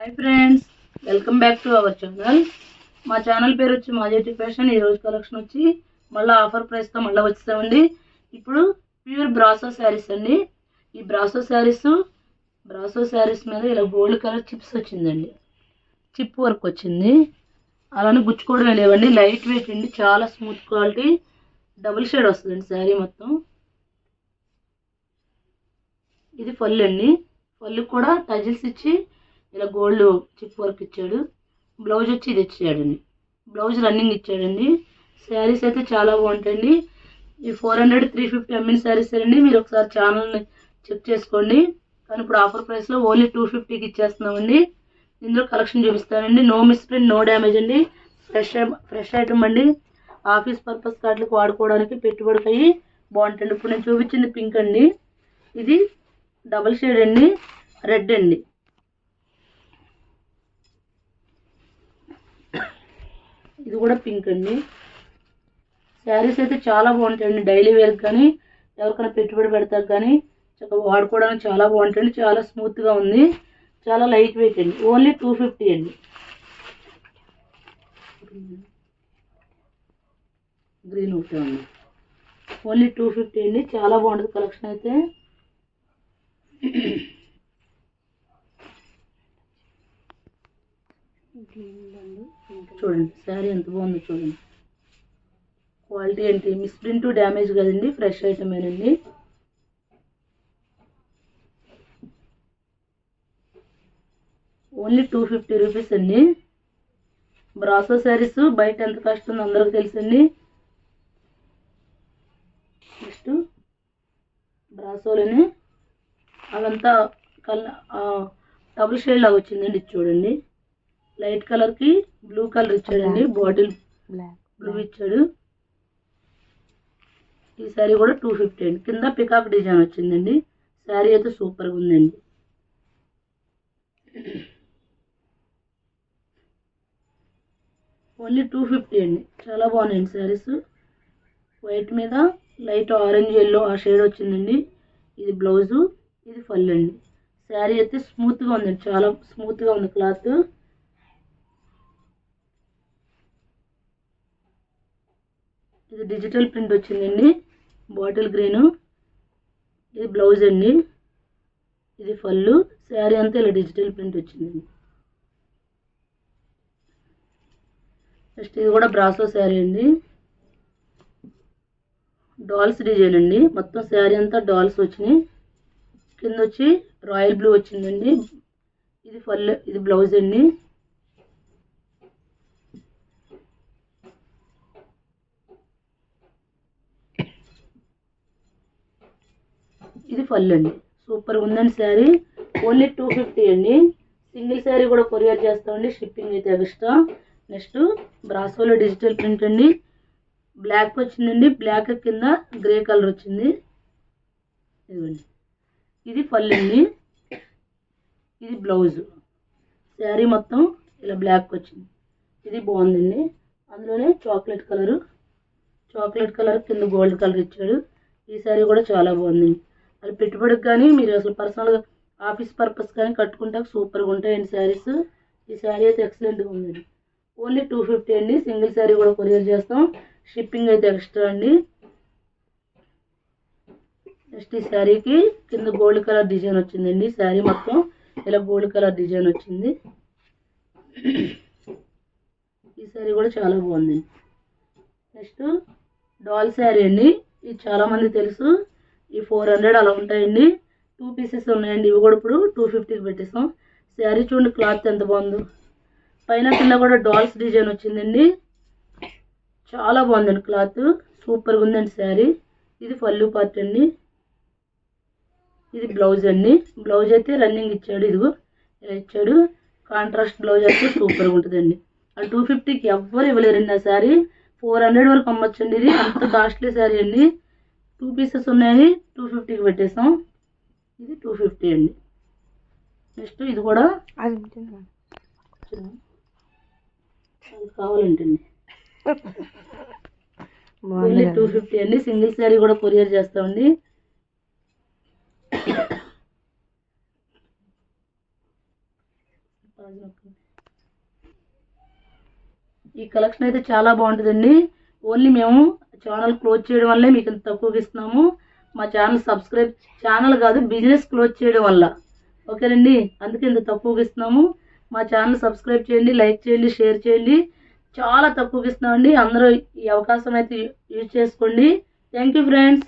Hi friends welcome back to our channel మా channel పేరు వచ్చి మాజేటి ఫ్యాషన్. ఈ రోజు కలెక్షన్ వచ్చి మళ్ళీ ఆఫర్ ప్రైస్తో మళ్ళీ వచ్చామండి ఇప్పుడు ప్యూర్ బ్రాసో శారీస్ అండి. ఈ బ్రాసో శారీస్ బ్రాసో శారీస్ మీద ఇలా గోల్డ్ కలర్ చిప్స్ వచ్చిందండి. చిప్ వర్క్ వచ్చింది. అలానే గుచ్చుకోవడం లేవండి. లైట్ వెయిట్ అండి. చాలా స్మూత్ క్వాలిటీ డబుల్ షేడ్ వస్తుందండి శారీ మొత్తం. ఇది ఫల్ అండి. ఫల్ కూడా టజిల్స్ ఇచ్చి ఇలా గోల్డ్ చిప్ వర్క్ ఇచ్చాడు. బ్లౌజ్ వచ్చి ఇది ఇచ్చాడండి. బ్లౌజ్ రన్నింగ్ ఇచ్చాడండి. శారీస్ అయితే చాలా బాగుంటాయండి. ఈ ఫోర్ హండ్రెడ్ త్రీ ఫిఫ్టీ అమ్మిన శారీస్ అండి. మీరు ఒకసారి ఛానల్ని చెక్ చేసుకోండి. కానీ ఇప్పుడు ఆఫర్ ప్రైస్లో ఓన్లీ టూ ఫిఫ్టీకి ఇచ్చేస్తున్నామండి. ఇందులో కలెక్షన్ చూపిస్తానండి. నో మిస్ప్రింట్ నో డ్యామేజ్ అండి. ఫ్రెష్ ఫ్రెష్ ఐటమ్ అండి. ఆఫీస్ పర్పస్ కార్డులకు వాడుకోవడానికి పెట్టుబడికి అయ్యి బాగుంటుంది ఇప్పుడు నేను చూపించింది పింక్ అండి. ఇది డబల్ షేడ్ అండి. రెడ్ అండి. ఇది కూడా పింక్ అండి. శారీస్ అయితే చాలా బాగుంటాయండి డైలీ వేర్ కానీ ఎవరికైనా పెట్టుబడి పెడతారు కానీ చక్కగా వాడుకోవడానికి చాలా బాగుంటుంది చాలా స్మూత్గా ఉంది. చాలా లైట్ వెయిట్ అండి. ఓన్లీ టూ ఫిఫ్టీ అండి. గ్రీన్ ఒకటే ఉంది. ఓన్లీ టూ ఫిఫ్టీ అండి. చాలా బాగుంటుంది కలెక్షన్ అయితే. చూడండి శారీ ఎంత బాగుందో చూడండి. క్వాలిటీ ఏంటి? మిస్ప్రింట్ డ్యామేజ్ కదండి ఫ్రెష్ ఐటమేనండి ఓన్లీ టూ ఫిఫ్టీ రూపీస్ అండి. బ్రాసో శారీస్ బయట ఎంత కాస్ట్ ఉందో అందరికీ తెలుసండి. నెక్స్ట్ బ్రాసోలోనే అదంతా కల్ డబుల్ షేడ్ లాగా వచ్చిందండి ఇది చూడండి. లైట్ కలర్కి బ్లూ కలర్ ఇచ్చాడండి బాటిల్ బ్లూ ఇచ్చాడు. ఈ శారీ కూడా టూ ఫిఫ్టీ అండి. కింద పికాక్ డిజైన్ వచ్చిందండి. శారీ అయితే సూపర్గా ఉందండి. ఓన్లీ టూ ఫిఫ్టీ అండి. చాలా బాగున్నాయండి శారీస్. వైట్ మీద లైట్ ఆరెంజ్ ఎల్లో ఆ షేడ్ వచ్చిందండి. ఇది బ్లౌజు ఇది ఫల్ అండి. శారీ అయితే స్మూత్గా ఉందండి. చాలా స్మూత్గా ఉంది క్లాత్. ఇది డిజిటల్ ప్రింట్ వచ్చిందండి. బాటిల్ గ్రీను ఇది బ్లౌజ్ అండి. ఇది ఫల్లు శారీ అంతా ఇలా డిజిటల్ ప్రింట్ వచ్చిందండి. నెక్స్ట్ ఇది కూడా బ్రాసో శారీ అండి. డాల్స్ డిజైన్ అండి. మొత్తం శారీ అంతా డాల్స్ వచ్చినాయి. కింద వచ్చి రాయల్ బ్లూ వచ్చిందండి. ఇది ఫల్ ఇది బ్లౌజ్ అండి. ఇది పళ్ళు అండి. సూపర్ ఉందండి శారీ ఓన్లీ టూ ఫిఫ్టీ అండి. సింగిల్ శారీ కూడా కొరియర్ చేస్తామండి. షిప్పింగ్ అయితే ఎక్స్ట్రా నెక్స్ట్ బ్రాసోలో డిజిటల్ ప్రింట్ అండి. బ్లాక్ వచ్చిందండి. బ్లాక్ కింద గ్రే కలర్ వచ్చింది. ఇదిగోండి. ఇది పళ్ళు అండి. ఇది బ్లౌజ్ శారీ మొత్తం ఇలా బ్లాక్ వచ్చింది. ఇది బాగుందండి. అందులోనే చాక్లెట్ కలరు చాక్లెట్ కలర్ కింద గోల్డ్ కలర్ ఇచ్చాడు. ఈ శారీ కూడా చాలా బాగుందండి. అది పెట్టుబడికి కానీ మీరు అసలు పర్సనల్గా ఆఫీస్ పర్పస్ కానీ కట్టుకుంటే సూపర్గా ఉంటాయండి శారీస్. ఈ శారీ అయితే ఎక్సలెంట్గా ఉందండి ఓన్లీ టూ ఫిఫ్టీ అండి. సింగిల్ శారీ కూడా కొరియర్ చేస్తాం. షిప్పింగ్ అయితే ఎక్స్ట్రా అండి. నెక్స్ట్ ఈ శారీకి కింద గోల్డ్ కలర్ డిజైన్ వచ్చిందండి. శారీ మొత్తం ఇలా గోల్డ్ కలర్ డిజైన్ వచ్చింది. ఈ శారీ కూడా చాలా బాగుంది నెక్స్ట్ డాల్ శారీ అండి. ఇది చాలామంది తెలుసు. ఈ ఫోర్ హండ్రెడ్ అలా ఉంటాయండి. టూ పీసెస్ ఉన్నాయండి. ఇవి కూడా ఇప్పుడు టూ ఫిఫ్టీకి పెట్టేస్తాం. శారీ చూడండి క్లాత్ ఎంత బాగుందో. పైన కింద కూడా డాల్స్ డిజైన్ వచ్చిందండి. చాలా బాగుందండి క్లాత్. సూపర్గా ఉందండి శారీ. ఇది పళ్ళు పార్ట్ అండి. ఇది బ్లౌజ్ అండి. బ్లౌజ్ అయితే రన్నింగ్ ఇచ్చాడు ఇదిగో. ఇలా ఇచ్చాడు. కాంట్రాస్ట్ బ్లౌజ్ అయితే సూపర్గా ఉంటుందండి. ఆ టూ ఫిఫ్టీకి ఎవ్వరు ఇవ్వలేరండి ఆ శారీ. ఫోర్ హండ్రెడ్ వరకు అమ్మొచ్చండి ఇది. అంత కాస్ట్లీ శారీ అండి. టూ పీసెస్ ఉన్నాయని టూ ఫిఫ్టీకి పెట్టేసాం. ఇది టూ ఫిఫ్టీ అండి. నెక్స్ట్ ఇది కూడా కావాలంటండి ఓన్లీ టూ ఫిఫ్టీ అండి. సింగిల్ శారీ కూడా కొరియర్ చేస్తామండి. ఈ కలెక్షన్ అయితే చాలా బాగుంటుందండి. ఓన్లీ మేము ఛానల్ క్లోజ్ చేయడం వల్లే మీకు ఇంత తక్కువకి ఇస్తున్నాము. మా ఛానల్ సబ్స్క్రైబ్ ఛానల్ కాదు బిజినెస్ క్లోజ్ చేయడం వల్ల. ఓకేనండి? అందుకే ఇంత తక్కువకి ఇస్తున్నాము. మా ఛానల్ సబ్స్క్రైబ్ చేయండి లైక్ చేయండి షేర్ చేయండి. చాలా తక్కువకి ఇస్తున్నామండి. అందరూ ఈ అవకాశం అయితే యూజ్ చేసుకోండి. Thank you friends.